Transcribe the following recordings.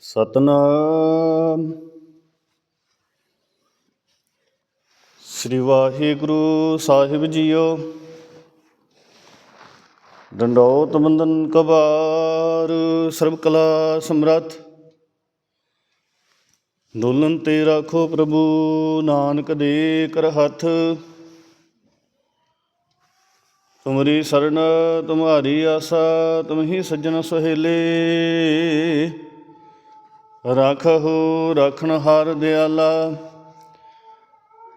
ਸਤਨਾਮ। ਸ੍ਰੀ ਵਾਹਿਗੁਰੂ ਸਾਹਿਬ ਜੀਓ। ਡੰਡੋਤ ਬੰਦਨ ਕਬਾਰ ਸਰਬ ਕਲਾ ਸਮਰੱਥ। ਡੋਲਨ ਤੇ ਰਾਖੋ ਪ੍ਰਭੂ ਨਾਨਕ ਦੇ ਕਰ ਹੱਥ ਤੁਮਰੀ ਸਰਣ ਤੁਮਹਾਰੀ ਆਸਾ, ਤੁਮ ਹੀ ਸੱਜਣ ਸੁਹੇਲੇ। ਰਾਖਹੁ, ਰਖਣ ਹਾਰ ਦਿਆਲਾ।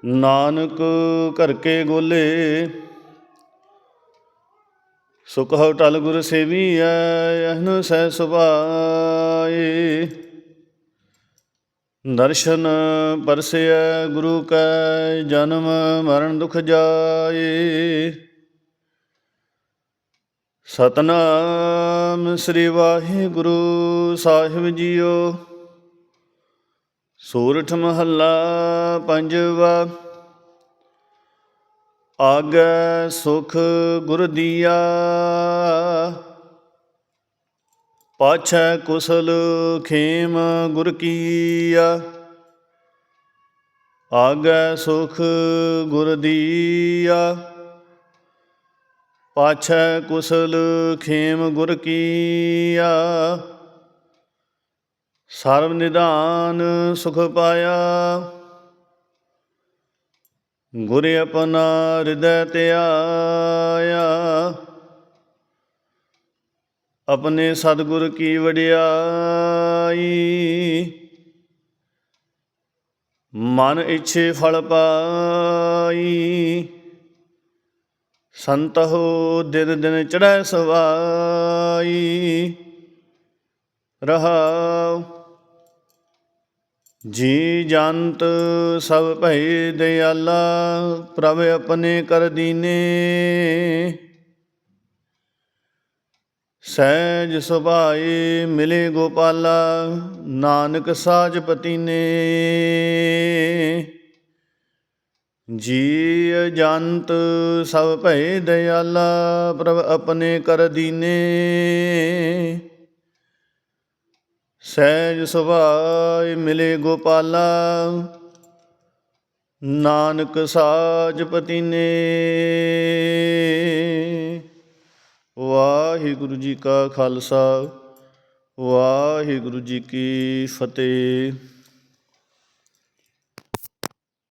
ਨਾਨਕ ਘਰ ਕੇ ਗੋਲੇ। ਸੁਖ ਹਉ ਟਲ ਗੁਰ ਸੇਵੀਐ, ਅਹਨ ਸਹਿ ਸੁਭਾਏ। ਦਰਸ਼ਨ ਪਰਸਿਐ, ਗੁਰੂ ਕੈ ਜਨਮ ਮਰਨ ਦੁਖ ਜਾਏ। ਸਤਨਾਮ ਸ੍ਰੀ ਵਾਹਿਗੁਰੂ ਸਾਹਿਬ ਜੀਓ। ਸੂਰਠ ਮਹੱਲਾ ਪੰਜਵਾ, ਆਗੈ ਸੁਖ ਗੁਰ ਦੀਆ। ਪਾਛੈ ਕੁਸਲ ਖੇਮ ਗੁਰ ਕੀਆ। ਆਗੈ ਸੁਖ ਗੁਰ ਦੀਆ। ਪਾਛੈ ਕੁਸਲ ਖੇਮ ਗੁਰ ਕੀਆ। ਸਰਬ ਨਿਧਾਨ ਸੁਖ ਪਾਇਆ। ਗੁਰ ਆਪਣਾ ਹਿਰਦੈ ਧਿਆਇਆ। ਆਪਣੇ ਸਤਿਗੁਰ ਕੀ ਵਡਿਆਈ। ਮਨ ਇੱਛੇ ਫਲ ਪਾਈ। ਸੰਤਹੁ ਦਿਨ ਦਿਨ ਚੜੈ ਸਵਾਈ। ਰਹਾਉ ਜੀ ਜੰਤ ਸਭ ਭਈ ਦਿਆਲਾ, ਪ੍ਰਭ ਆਪਣੇ ਕਰ ਦੀਨੇ। ਸਹਿਜ ਸੁਭਾਏ ਮਿਲੇ ਗੋਪਾਲਾ, ਨਾਨਕ ਸਾਜਪਤੀ ਨੇ ਜੀ ਜੰਤ ਸਭ ਭੈ ਦਿਆਲਾ, ਪ੍ਰਭ ਆਪਣੇ ਕਰ ਦੀਨੇ। ਸਹਿਜ ਸੁਭਾਇ ਮਿਲੇ ਗੋਪਾਲਾ, ਨਾਨਕ ਸਾਜਪਤੀ ਨੇ ਵਾਹਿਗੁਰੂ ਜੀ ਕਾ ਖਾਲਸਾ, ਵਾਹਿਗੁਰੂ ਜੀ ਕੀ ਫਤਿਹ।